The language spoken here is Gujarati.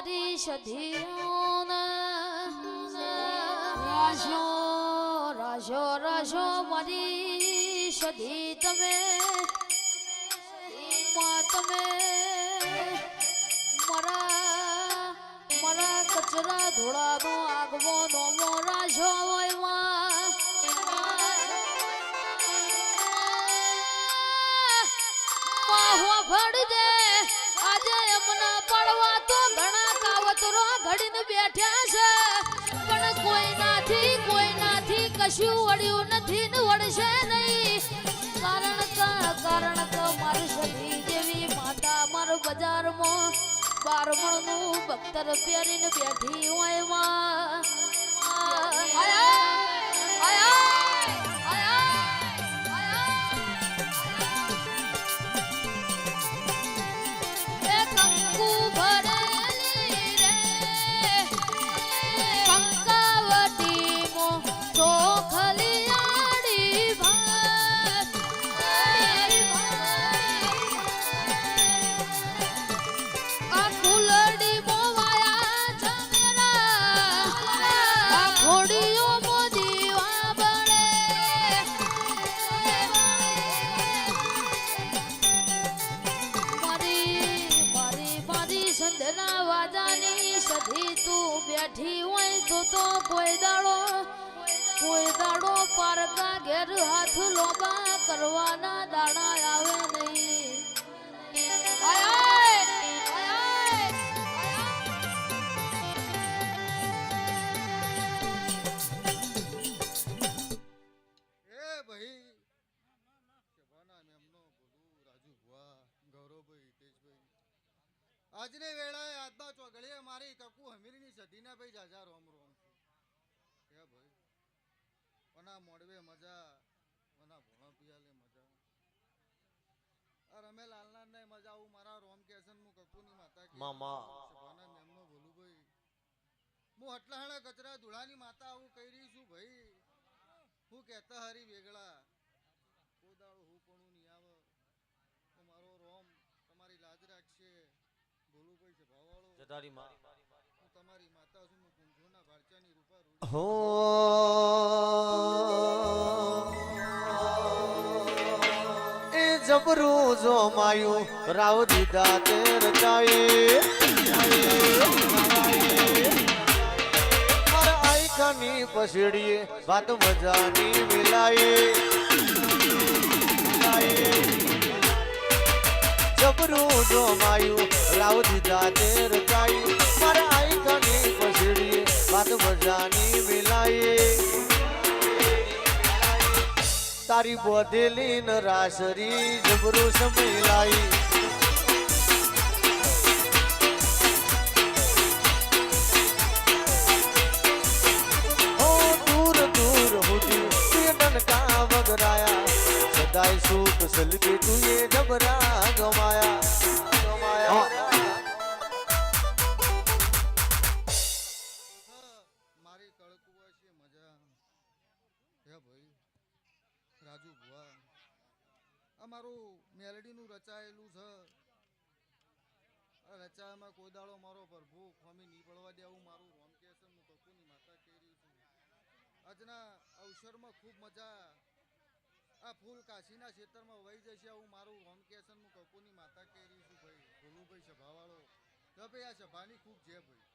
સધીઓને રાજો રાજો મારી સધી તમે તમે મારા મારા કચરા ધોળાનો આગવો નોમો રાજો હોય દે આજે એમના પડવા કાવતરો ઘડીને બેઠ્યા છે. પણ કોઈ નાથી કોઈ નાથી કશું વળ્યું નથી ને વળશે નહીં. કારણ કે કારણ કે મારી સતી જેવી માતા મારો બજારમાં બારમણનું બખ્તર પહેરીને બેઠી હોયમાં મારી વાજાની સધી તું બેઠી હોય તો તો કોઈ દાડો કોઈ દાડો પારકા ઘેર હાથ લોબા કરવાના દાડા આવે નહીં. આય! આજને વેળાએ આજના ચોગડીએ મારી કકુ હમીરની સધીના ભાઈ જાજા રોમ રોમ કે ભાઈ? ઓના મોડવે મજા ઓના ભોણા પિયાલે મજા. રમે લાલના ને મજા આવું મારા રોમ કેસન હું કકુની માતા કે મામા. મેમનો બોલું ભાઈ. હું હટલાહણા કચરા ધૂળાની માતા આવું કહી રહી છું ભાઈ. હું કહેતા હરી વેગળા કોદાળો હું પણ નહીં આવે તો મારો રોમ તમારી લાજ રાખશે ભોલુભાઈ છે ભાવાળો જટારી માં હું એ જબરું જો માયું રાવ દીધા તે રચાય આઈખાની પસડીએ વાત મજાની મિલાય. જબરું જો માયું રાવ દીધા તે રચાય મારા આઈખાની પસડીએ વાત મજાની મિલાઈ. તારી બોધેલી ન રાસરી જબરું સમલાઈ. ઓ દૂર દૂર સુધી તે ડનકા વગરાયા. સદાય સુખ સલકે તુએ જબરા ભાઈ, રાજુ ભુવા. આ મારું મેલડીનું રચાયેલું છે. આ રચાયામાં કોઈ દાડો મારો પ્રભુ ખોમી નહીં પડવા દે આવું મારું રોમ કે છે, હું કકુની માતા કહી રહી છું. આજના અવસરમાં ખૂબ મજા આ ફૂલ કાશીના ક્ષેત્રમાં વહી જશે આવું મારું રોમ કે હું કકુની માતા કહી રહી છું ભાઈ. ભોલુભાઈ સભાવાળો. તો ભાઈ, આ સભાની ખૂબ છે ભાઈ